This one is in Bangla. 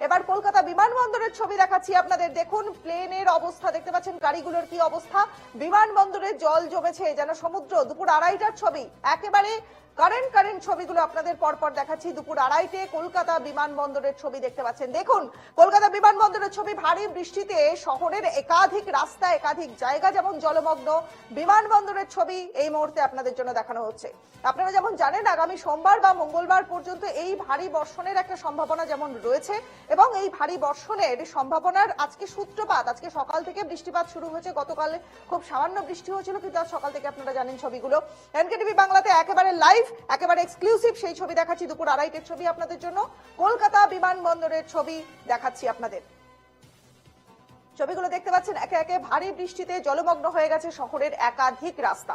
এবার কলকাতা বিমানবন্দরের ছবি দেখাচ্ছি আপনাদের। দেখুন, প্লেনের অবস্থা, দেখতে পাচ্ছেন গাড়িগুলোর কি অবস্থা। বিমানবন্দরে জল জমেছে, যেন সমুদ্র, দুপুর আড়াইটার ছবি। একেবারে কারেন্ট কারেন্ট ছবিগুলো আপনাদের পরপর দেখাচ্ছি। দুপুর আড়াইটে কলকাতা বিমানবন্দরের ছবি দেখতে পাচ্ছেন। দেখুন, কলকাতা বিমানবন্দরের ছবি ভারী বৃষ্টিতে শহরের একাধিক রাস্তা, একাধিক জায়গা যেমন জলমগ্ন, বিমানবন্দরের ছবি এই মুহূর্তে আপনাদের জন্য দেখানো হচ্ছে। আপনারা যেমন জানেন, আগামী সোমবার বা মঙ্গলবার পর্যন্ত এই ভারী বর্ষণের একটা সম্ভাবনা যেমন রয়েছে এবং এই ভারী বর্ষণের সম্ভাবনার আজকে সূত্রপাত, আজকে সকাল থেকে বৃষ্টিপাত শুরু হয়েছে। গতকাল খুব সামান্য বৃষ্টি হয়েছিল, কিন্তু আজ সকাল থেকে আপনারা জানেন ছবিগুলো। এনকেটিভি বাংলাতে একেবারে লাইভ একেবারে এক্সক্লুসিভ সেই ছবি দেখাচ্ছি দুপুর আড়াইটের ছবি আপনাদের জন্য। কলকাতা বিমানবন্দরের ছবি দেখাচ্ছি আপনাদের। ছবিগুলো দেখতে পাচ্ছেন, একে একে ভারী বৃষ্টিতে জলমগ্ন হয়ে গেছে শহরের একাধিক রাস্তা।